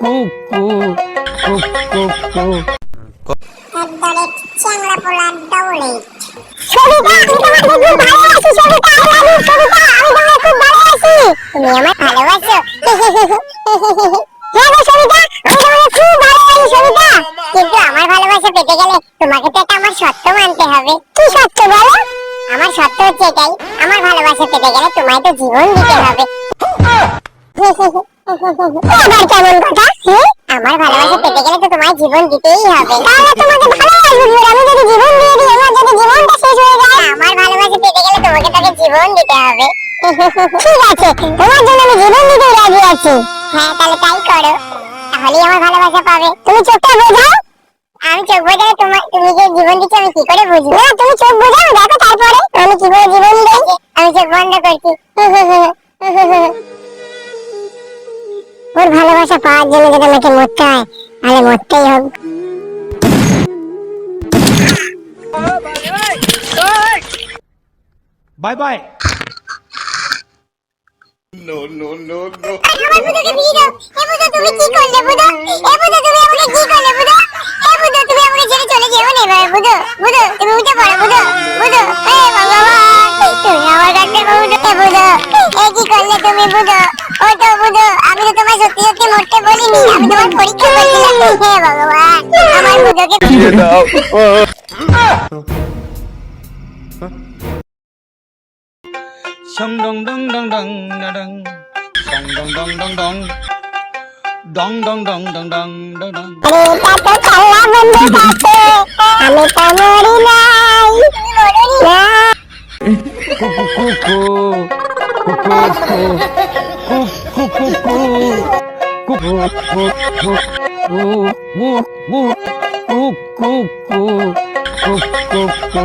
হ্যাঁ কিন্তু আমার ভালোবাসা পেতে গেলে মানতে হবে কি সত্য আমার এটাই আমার ভালোবাসা পেতে গেলে তোমায় তো জীবন দিতে হবে কেমন কথা হ্যাঁ আমার ভালোবাসা পেতে গেলে তো তোমায় জীবন দিতেই হবে। তাহলে তোমাকে ভালোবাসবো কি করে? আমি যদি জীবন দিয়ে দিই আমার যদি জীবনটা শেষ হয়ে যায় আমার ভালোবাসা পেতে গেলে তোমাকে তাকে জীবন দিতে হবে। ঠিক আছে তোমার জন্য আমি জীবন দিতে রাজি আছি। হ্যাঁ তাহলে তাই করো। তাহলেই আমার ভালোবাসা পাবে। তুমি চোখটা বোঝাও। আমি চোখ বোঝালে তোমার তুমি যে জীবন দিচ্ছ আমি কি করে বুঝব? না তুমি চোখ বোঝাও দেখো তারপরে। আমি কীভাবে জীবন দিই? আমি চোখ বন্ধ করছি। ভালোবাসা পাওয়ার জন্য যদি আমাকে মরতে হয় তাহলে মরতেই হোক বাই বাই। তুমি উঠে পড়ো বুধো বুধো তুমি বুধ ও তো বুধ আমি তো তোমায় সত্যি সত্যি মরতে বলিনি। আমি তোমার পরীক্ষা করছিলাম। হে ভগবান আমার বুধকে সং ডং ডং ডং ডং ডং সং ডং ডং ডং ডং। ডং ডং ডং ডং ডং ডং ডং। আরে তা কাল্লা বন্ধু থাকে আমি তো মরি নাই। না কু কুকু কুকু কুকু কুকু